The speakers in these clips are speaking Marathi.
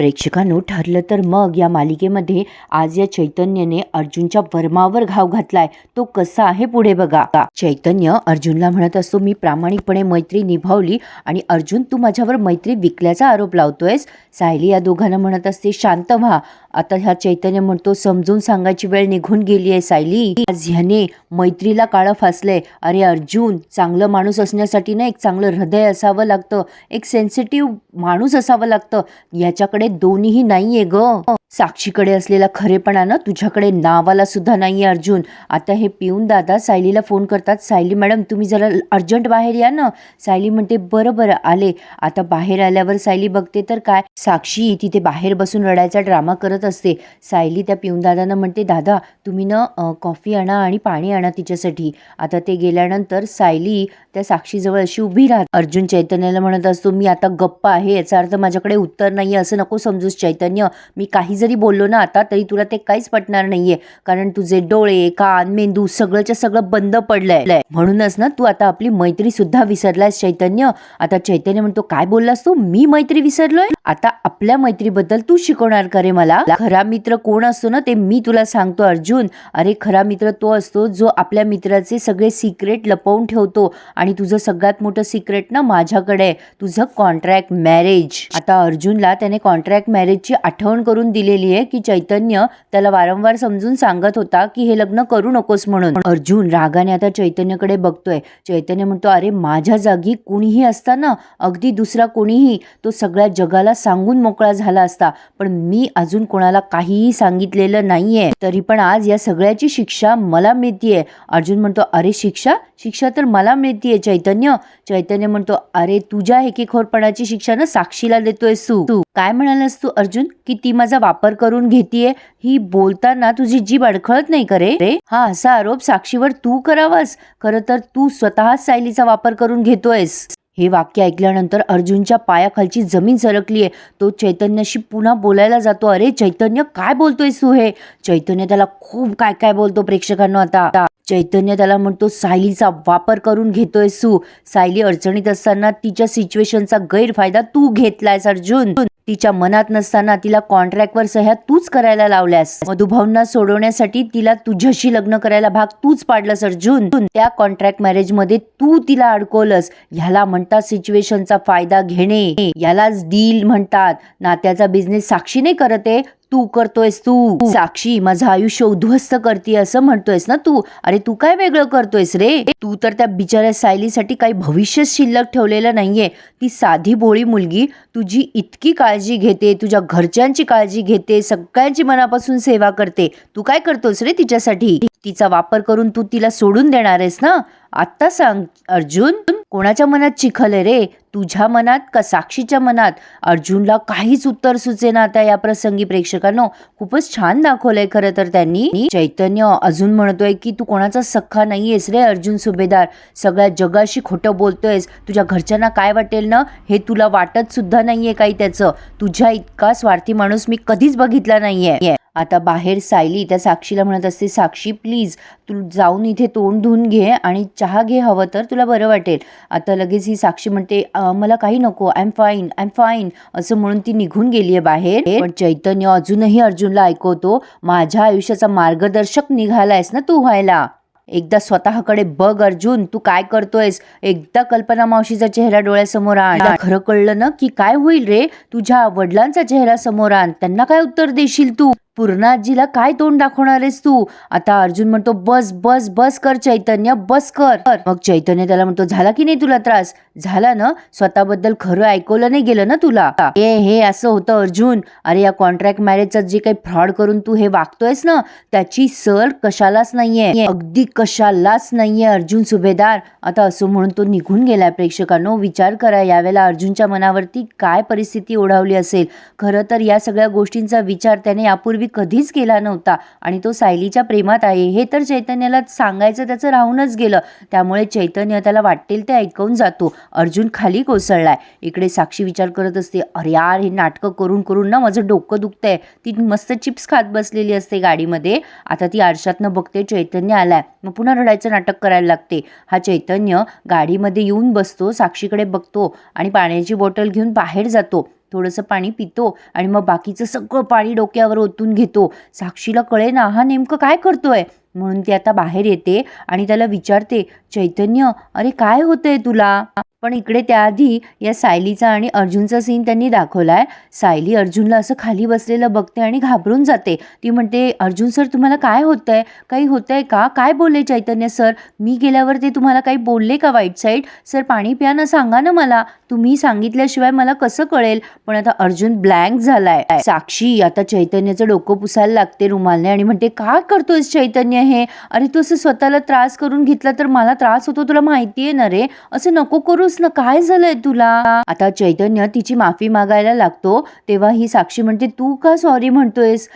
प्रेक्षकांनो ठरलं तर मग या मालिकेमध्ये आज या चैतन्यने अर्जुनच्या वर्मावर घाव घातलाय. तो कसा आहे पुढे बघा. चैतन्य अर्जुनला म्हणत असतो मी प्रामाणिकपणे मैत्री निभावली आणि अर्जुन तू माझ्यावर मैत्री विकल्याचा आरोप लावतोयस? सायली या दोघांना म्हणत असते शांत व्हा. आता ह्या चैतन्य म्हणतो समजून सांगायची वेळ निघून गेली आहे सायली. आज ह्याने मैत्रीला काळं फासलंय. अरे अर्जुन चांगलं माणूस असण्यासाठी ना एक चांगलं हृदय असावं लागतं. एक सेन्सिटिव्ह माणूस असावं लागतं. याच्याकडे दोन्हीही नाहीये ग. साक्षीकडे असलेला खरेपणा तुझ्याकडे नावाला सुद्धा नाहीये अर्जुन. आता हे पिऊन दादा सायलीला फोन करतात. सायली मॅडम तुम्ही जरा अर्जंट बाहेर या ना. सायली म्हणते बरं बरं आले. आता बाहेर आल्यावर सायली बघते तर काय? साक्षी तिथे बाहेर बसून रडायचा ड्रामा करत असते. सायली त्या पिऊन दादांना म्हणते दादा तुम्ही ना कॉफी आणा आणि पाणी आणा तिच्यासाठी. आता ते गेल्यानंतर सायली त्या साक्षीजवळ अशी उभी राहत. अर्जुन चैतन्याला म्हणत असतो मी आता गप्प आहे याचा अर्थ माझ्याकडे उत्तर नाहीये असं नको समजूस चैतन्य. मी काही जरी बोललो ना आता तरी तुला ते काहीच पटणार नाहीये. कारण तुझे डोळे कान मेंदू सगळंच्या सगळं बंद पडलंय. म्हणूनच ना तू आता आपली मैत्री सुद्धा विसरलायस चैतन्य. आता चैतन्य म्हणतो काय बोललास तू? मी मैत्री विसरलोय? आता आपल्या मैत्रीबद्दल तू शिकवणार का रे मला? खरा मित्र कोण असतो ना ते मी तुला सांगतो अर्जुन. अरे खरा मित्र तो असतो जो आपल्या मित्राचे सगळे सिक्रेट लपवून ठेवतो. आणि तुझं सगळ्यात मोठं सिक्रेट ना माझ्याकडे आहे. तुझं कॉन्ट्रॅक्ट मॅरेज आता अर्जुनला त्याने कॉन्ट्रॅक्ट मॅरेजची आठवण करून दिलेली आहे की चैतन्य त्याला वारंवार समजून सांगत होता की हे लग्न करू नकोस म्हणून. अर्जुन रागाने आता चैतन्यकडे बघतोय. चैतन्य म्हणतो अरे माझ्या जागी कुणीही असताना अगदी दुसरा कोणीही तो सगळ्या जगाला सांगून मोकळा झाला असता. पण मी अजून कोणाला काहीही सांगितलेलं नाहीये. तरी पण आज या सगळ्याची शिक्षा मला मिळतीये. अर्जुन म्हणतो अरे शिक्षा? शिक्षा तर मला मिळतीये चैतन्य. चैतन्य म्हणतो अरे तुझ्या हेकेखोरपणाची शिक्षा ना साक्षीला देतोयस तू तू काय म्हणालास तू अर्जुन? की ती माझा वापर करून घेतीये? ही बोलताना तुझी जीभ अडखळत नाही करे रे? हा असा आरोप साक्षीवर तू करावास. खरं तर तू स्वतः सायलीचा वापर करून घेतोयस. हे वाक्य ऐकल्यानंतर अर्जुनच्या पायाखालची जमीन सरकलीये. तो चैतन्याशी पुन्हा बोलायला जातो. अरे चैतन्य काय बोलतोय तू हे? चैतन्य त्याला खूप काय काय बोलतो प्रेक्षकांना आता. चैतन्य त्याला म्हणतो सायलीचा वापर करून घेतोय सु सायली अडचणीत असताना तिच्या सिच्युएशनचा गैरफायदा तू घेतलायस अर्जुन. तिच्या मनात नसताना तिला कॉन्ट्रॅक्टवर सह्या तूच करायला लावल्यास. मधुभाऊंना सोडवण्यासाठी तिला तुझ्याशी लग्न करायला भाग तूच पाडलास अर्जुन. त्या कॉन्ट्रॅक्ट मॅरेजमध्ये तू तिला अडकवलंस. ह्याला म्हणतात सिच्युएशनचा फायदा घेणे. यालाच डील म्हणतात. नात्याचा बिझनेस साक्षीने करत आहे तू करतोयस तू. साक्षी माझं आयुष्य उद्ध्वस्त करते असं म्हणतोयस ना तू? अरे तू काय वेगळं करतोयस रे? तू तर त्या बिचाऱ्या सायलीसाठी काही भविष्य शिल्लक ठेवलेलं नाहीये. ती साधी भोळी मुलगी तुझी इतकी काळजी घेते तुझ्या घरच्यांची काळजी घेते सगळ्यांची मनापासून सेवा करते. तू काय करतोस रे तिच्यासाठी? तिचा वापर करून तू तिला सोडून देणार आहेस ना? आत्ता सांग अर्जुन. कोणाच्या मनात चिखल आहे रे? तुझ्या मनात का साक्षीच्या मनात? अर्जुनला काहीच उत्तर सुचेना आता या प्रसंगी प्रेक्षकांनो. खूपच छान दाखवलंय खरं तर त्यांनी. चैतन्य अजून म्हणतोय की तू कोणाचा सख्खा नाहीयेस रे अर्जुन सुभेदार. सगळ्या जगाशी खोटं बोलतोयस. तुझ्या घरच्यांना काय वाटेल ना? हे तुला वाटत सुद्धा नाहीये काही त्याचं. तुझ्या इतका स्वार्थी माणूस मी कधीच बघितला नाहीये. आता बाहेर सायली त्या साक्षीला म्हणत असते साक्षी प्लीज तू जाऊन इथे तोंड धुवून घे आणि चहा घे हवं तर तुला बरं वाटेल. आता लगेच ही साक्षी म्हणते मला काही नको. I am fine I am fine असं म्हणून ती निघून गेली आहे बाहेर. पण चैतन्य अजूनही अर्जुनला ऐकवतो माझ्या आयुष्याचा मार्गदर्शक निघालायस ना तू व्हायला? एकदा स्वतःकडे बघ अर्जुन तू काय करतोयस? एकदा कल्पना मावशीचा चेहरा डोळ्यासमोर आण. खरं कळलं ना की काय होईल रे? तुझ्या वडिलांचा चेहरा समोर आण. त्यांना काय उत्तर देशील तू? पूर्णाजीला काय तोंड दाखवणार आहेस तू? आता अर्जुन म्हणतो बस बस बस कर चैतन्य बस कर. मग चैतन्य त्याला म्हणतो झाला की नाही तुला त्रास? झाला ना स्वतःबद्दल खरं ऐकवलं नाही गेलं ना तुला. ए हे असं होतं अर्जुन. अरे या कॉन्ट्रॅक्ट मॅरेजचा जे काही फ्रॉड करून तू हे वागतोयस ना त्याची सर कशालाच नाहीये. अगदी कशालाच नाहीये अर्जुन सुभेदार. आता असं म्हणून तो निघून गेलाय प्रेक्षकांनो. विचार करा यावेळेला अर्जुनच्या मनावरती काय परिस्थिती ओढावली असेल? खरं तर या सगळ्या गोष्टींचा विचार त्याने यापूर्वी कधीच केला नव्हता. आणि तो सायलीच्या प्रेमात आहे. हे तर चैतन्याला सांगायचं त्याचं राहूनच गेलं. त्यामुळे चैतन्य त्याला वाटेल ते ऐकवून जातो. अर्जुन खाली कोसळलाय. इकडे साक्षी विचार करत असते. अरे यार हे नाटकं करून करून ना माझं डोकं दुखतंय. ती मस्त चिप्स खात बसलेली असते गाडीमध्ये. आता ती आरशातनं बघते चैतन्य आलाय. मग पुन्हा रडायचं नाटक करायला लागते. हा चैतन्य गाडीमध्ये येऊन बसतो साक्षीकडे बघतो आणि पाण्याची बॉटल घेऊन बाहेर जातो. थोडंसं पाणी पितो आणि मग बाकीचं सगळं पाणी डोक्यावर ओतून घेतो. साक्षीला कळे ना हा नेमकं काय करतोय? म्हणून ती आता बाहेर येते आणि त्याला विचारते चैतन्य अरे काय होतंय तुला? पण इकडे त्याआधी या सायलीचा आणि अर्जुनचा सीन त्यांनी दाखवलाय. सायली अर्जुनला असं खाली बसलेलं बघते आणि घाबरून जाते. ती म्हणते अर्जुन सर तुम्हाला काय होतं आहे काही होतं आहे का? काय बोलले चैतन्य सर मी गेल्यावर ते तुम्हाला काही बोलले का वाईट साईड सर पाणी प्या ना सांगा ना मला. तुम्ही सांगितल्याशिवाय मला कसं कळेल? पण आता अर्जुन ब्लँक झालाय. साक्षी आता चैतन्याचं डोकं पुसायला लागते रुमालने आणि म्हणते का करतोयस चैतन्य हे? अरे तू असं स्वतःला त्रास करून घेतला तर मला त्रास होतो तुला माहिती आहे ना रे? असं नको करूस ना काय झालंय तुला? आता चैतन्य तिची माफी मागायला लागतो तेव्हा ही साक्षी म्हणते तू का सॉरी म्हणतोयस?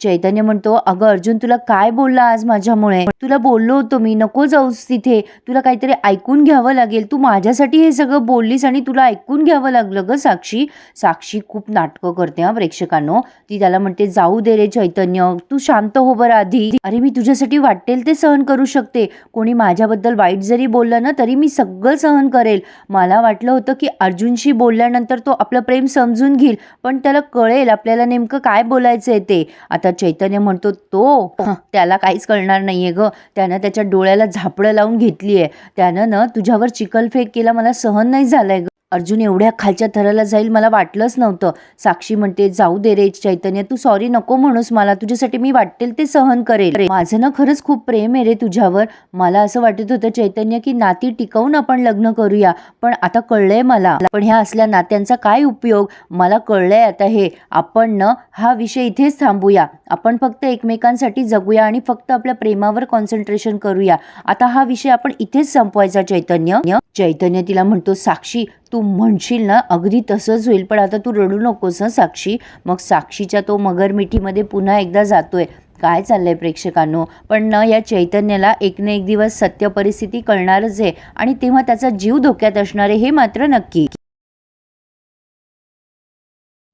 चैतन्य म्हणतो अगं अर्जुन तुला काय बोलला आज माझ्यामुळे? तुला बोललो होतो मी नको जाऊस तिथे. तुला काहीतरी ऐकून घ्यावं लागेल. तू माझ्यासाठी हे सगळं बोललीस आणि तुला ऐकून घ्यावं लागलं ग साक्षी. साक्षी खूप नाटकं करते हा प्रेक्षकांनो. ती त्याला म्हणते जाऊ दे रे चैतन्य तू शांत हो बरं आधी. अरे मी तुझ्यासाठी वाटेल ते सहन करू शकते. कोणी माझ्याबद्दल वाईट जरी बोललं ना तरी मी सगळं सहन करेल. मला वाटलं होतं की अर्जुनशी बोलल्यानंतर तो आपलं प्रेम समजून घेईल पण त्याला कळेल आपल्याला नेमकं काय बोलायचंय ते. आता चैतन्य म्हणतो तो त्याला काहीच कळणार नाहीये ग. त्यानं त्याच्या डोळ्याला झापडं लावून घेतली आहे त्यानं ना तुझ्यावर चिखलफेक केला मला सहन नाही झालं ग. अर्जुन एवढ्या खालच्या थराला जाईल मला वाटलंच नव्हतं. साक्षी म्हणते जाऊ दे रे चैतन्य तू सॉरी नको म्हणूस मला तुझ्यासाठी मी वाटेल ते सहन करेल. माझं ना खरंच खूप प्रेम आहे रे तुझ्यावर. मला असं वाटत होतं चैतन्य की नाती टिकवून आपण लग्न करूया पण आता कळलंय मला. पण ह्या असल्या नात्यांचा काय उपयोग? मला कळलंय आता हे. आपण न हा विषय इथेच थांबूया. आपण फक्त एकमेकांसाठी जगूया आणि फक्त आपल्या प्रेमावर कॉन्सन्ट्रेशन करूया. आता हा विषय आपण इथेच संपवायचा चैतन्य. चैतन्य तिला म्हणतो साक्षी तू म्हणशील ना अगदी तसंच होईल पण आता तू रडू नकोस हं साक्षी. मग साक्षीच्या तो मगर मिठीमध्ये पुन्हा एकदा जातोय. काय चाललंय प्रेक्षकांनो? पण न या चैतन्याला एक ना एक दिवस सत्य परिस्थिती कळणारच आहे आणि तेव्हा त्याचा जीव धोक्यात असणार आहे हे मात्र नक्की.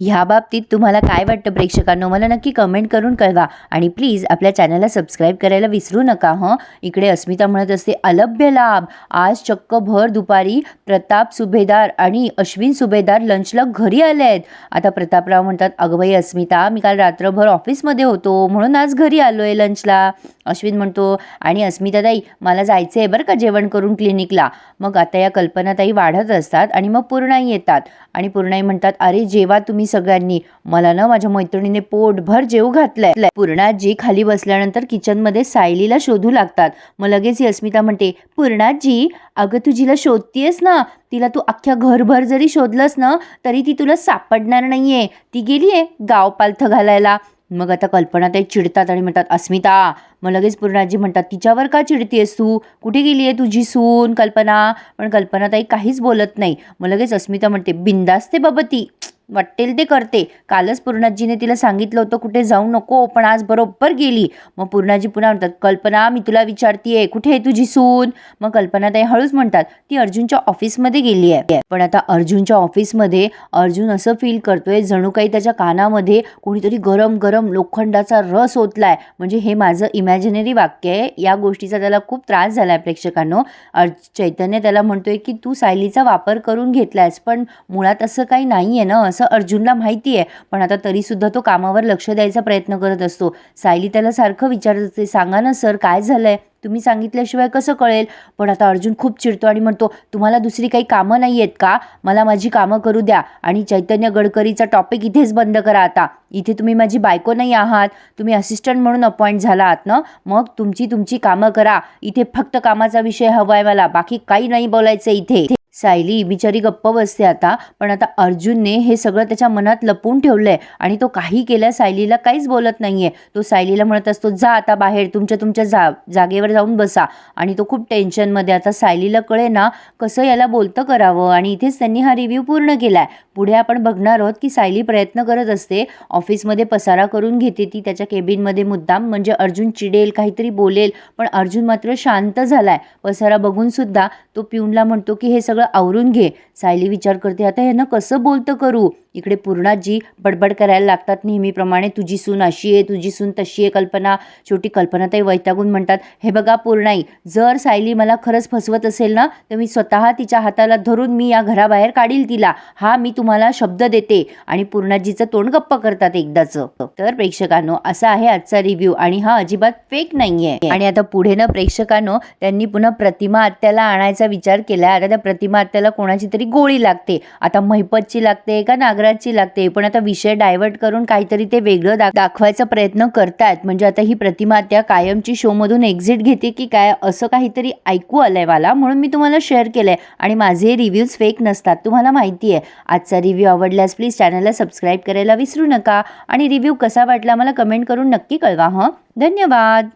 ह्या बाबतीत तुम्हाला काय वाटतं प्रेक्षकांनो? मला नक्की कमेंट करून कळवा. आणि प्लीज आपल्या चॅनलला सबस्क्राईब करायला विसरू नका हं? इकडे अस्मिता म्हणत असते अलभ्य लाभ. आज चक्क भर दुपारी प्रताप सुभेदार आणि अश्विन सुभेदार लंचला घरी आले आहेत. आता प्रतापराव म्हणतात अगं अस्मिता मी काल रात्रभर ऑफिसमध्ये होतो म्हणून आज घरी आलो आहे लंचला अश्विन म्हणतो आणि अस्मिताताई मला जायचं आहे बरं का जेवण करून क्लिनिकला मग आता या कल्पनाताई वाढत असतात आणि मग पूर्णही येतात. आणि पूर्णाई म्हणतात अरे जेवा तुम्ही सगळ्यांनी. मला ना माझ्या मैत्रिणीने पोटभर जेव घातलंय. पूर्णाजी खाली बसल्यानंतर किचनमध्ये सायलीला शोधू लागतात. मग लगेच ही अस्मिता म्हणते पूर्णाजी अगं तू जिला शोधतीयस ना? तिला तू अख्ख्या घरभर जरी शोधलंस ना तरी ती तुला सापडणार नाहीये. ती गेलीये गाव पालथं घालायला. मग आता कल्पनाताई चिडतात आणि म्हणतात अस्मिता मग लगेच पूर्णाजी म्हणतात तिच्यावर का चिडतीयस तू? कुठे गेली आहे तुझी सून कल्पना? पण कल्पना ताई काहीच बोलत नाही. मग लगेच अस्मिता म्हणते बिंदास्ते बाबा ती. वाटेल ते करते. कालच पूर्णाजीने तिला सांगितलं होतं कुठे जाऊ नको पण आज बरोबर गेली. मग पूर्णाजी पुन्हा म्हणतात कल्पना मी तुला विचारतीये कुठे आहे तुझी सून? मग कल्पना ताई हळूच म्हणतात ती अर्जुनच्या ऑफिसमध्ये गेली आहे. पण आता अर्जुनच्या ऑफिसमध्ये अर्जुन असं फील करतोय जणू काही त्याच्या कानामध्ये कोणीतरी गरम गरम लोखंडाचा रस ओतलाय. म्हणजे हे माझं इमॅजिनरी वाक्य आहे. या गोष्टीचा त्याला खूप त्रास झाला आहे प्रेक्षकांनो. अर्ज चैतन्य त्याला म्हणतोय की तू सायलीचा वापर करून घेतलायस पण मुळात असं काही नाही आहे ना असं अर्जुनला माहिती आहे. पण आता तरीसुद्धा तो कामावर लक्ष द्यायचा प्रयत्न करत असतो. सायली त्याला सारखं विचारत असते सांगा ना सर काय झालं आहे तुम्ही सांगितल्याशिवाय कसं कळेल? पण आता अर्जुन खूप चिडतो आणि म्हणतो तुम्हाला दुसरी काही कामं नाही आहेत का? मला माझी कामं करू द्या आणि चैतन्य गडकरीचा टॉपिक इथेच बंद करा आता. इथे तुम्ही माझी बायको नाही आहात. तुम्ही असिस्टंट म्हणून अपॉइंट झाला आहात ना? मग तुमची तुमची कामं करा. इथे फक्त कामाचा विषय हवा आहे मला. बाकी काही नाही बोलायचं इथे. सायली बिचारी गप्प बसते आता. पण आता अर्जुनने हे सगळं त्याच्या मनात लपवून ठेवलंय आणि तो काही केल्या सायलीला काहीच बोलत नाहीये. तो सायलीला म्हणत असतो जा आता बाहेर तुमच्या तुमच्या जा जागेवर जाऊन बसा. आणि तो खूप टेन्शनमध्ये आता सायलीला कळे ना कसं याला बोलतं करावं आणि इथेच त्यांनी हा रिव्ह्यू पूर्ण केलाय. पुढे आपण बघणार आहोत की सायली प्रयत्न करत असते ऑफिसमध्ये पसारा करून घेते ती त्याच्या केबिनमध्ये मुद्दाम म्हणजे अर्जुन चिडेल काहीतरी बोलेल पण अर्जुन मात्र शांत झालाय. पसारा बघून सुद्धा तो पिऊनला म्हणतो की हे सगळं आवरून घे. सायली विचार करते आता यानं कसं बोलतं करू? इकडे पूर्णाजी बडबड करायला लागतात नेहमीप्रमाणे तुझी सून अशी आहे तुझी सून तशी आहे कल्पना. शेवटी कल्पनाताई वैतागून म्हणतात हे बघा पूर्णाई जर सायली मला खरंच फसवत असेल ना तर मी स्वतः तिच्या हाताला धरून मी या घराबाहेर काढील तिला. हा मी तुम्हाला शब्द देते. आणि पूर्णाजीचं तोंड गप्प करतात एकदाचं. तर प्रेक्षकांनो असा आहे आजचा रिव्ह्यू आणि हा अजिबात फेक नाहीये. आणि आता पुढे ना प्रेक्षकांनो त्यांनी पुन्हा प्रतिमा आत्याला आणायचा विचार केला आता त्या प्रतिमा आत्याला कोणाची तरी गोळी लागते. आता महिपतची लागते का नागराजची लागते. पण आता विषय डायव्हर्ट करून काहीतरी ते वेगळं दाख- दाखवायचा प्रयत्न करतायत. म्हणजे आता ही प्रतिमा त्या कायमची शोमधून एक्झिट घेते की काय असं काहीतरी ऐकू आलंय मला म्हणून मी तुम्हाला शेअर केलंय. आणि माझे रिव्ह्यूज फेक नसतात तुम्हाला माहिती आहे. आजचा रिव्ह्यू आवडल्यास प्लीज चॅनलला सबस्क्राईब करायला विसरू नका. आणि रिव्ह्यू कसा वाटला मला कमेंट करून नक्की कळवा हं? धन्यवाद!